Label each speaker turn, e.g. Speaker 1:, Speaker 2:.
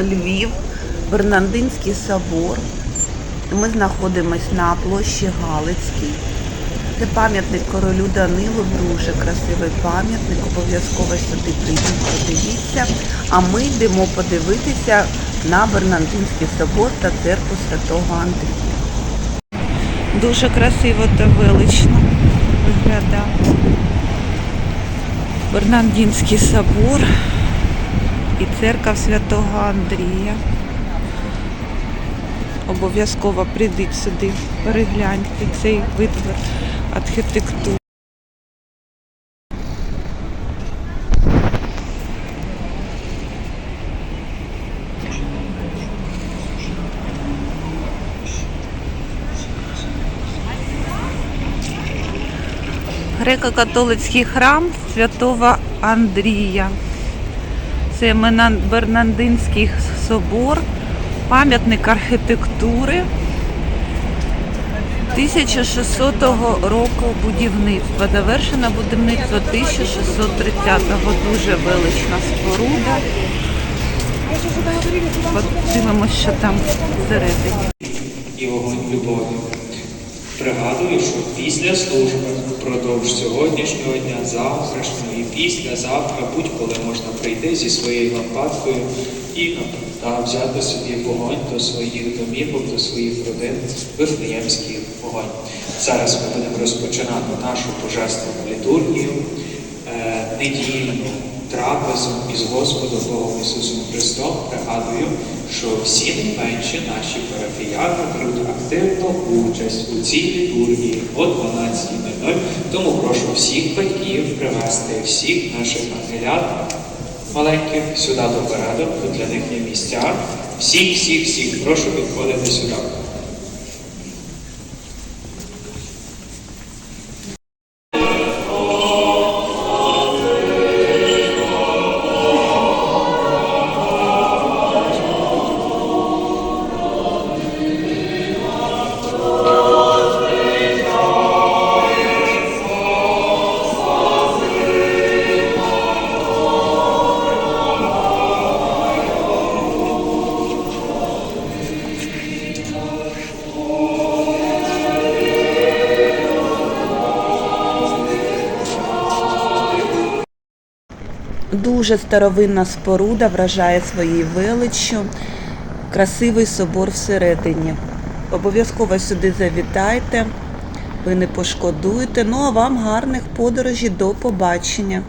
Speaker 1: Львів, Бернандинський собор. Ми знаходимося на площі Галицькій. Це пам'ятник королю Данилу, дуже красивий пам'ятник. Обов'язково сюди прийдіть, подивіться. А ми йдемо подивитися на Бернандинський собор та церкву Святого Андрія. Дуже красиво та велично виглядає. Бернандинський собор і церква Святого Андрія. Обов'язково прийдіть сюди, перегляньте цей витвір архітектури. Греко-католицький храм Святого Андрія. Це Бернандинський собор, пам'ятник архітектури 1600 року будівництва. Завершено будівництво 1630-го. Дуже велична споруда. Подивимося, що там всередині.
Speaker 2: і вогонь любові. Пригадую, що після служби впродовж сьогоднішнього дня, завтрашнього і післязавтра будь-коли можна прийти зі своєю лампадкою і та взяти собі вогонь до своїх домівок, до своїх родин, вифлеємський вогонь. Зараз ми будемо розпочинати нашу божественну літургію, е, недільну трапезу із Господом Богом Ісусом Христом. Пригадую, що всі не менше наші парафіяни беруть активну участь у цій літургії о 12.00. Тому прошу всіх батьків привести всіх наших ангелят маленьких сюди допереду, тут для них є місця. Всіх, всіх, всіх, прошу підходити сюди.
Speaker 1: Дуже старовинна споруда вражає своєю величчю. Красивий собор всередині. Обов'язково сюди завітайте, ви не пошкодуєте. Ну а вам гарних подорожей до побачення.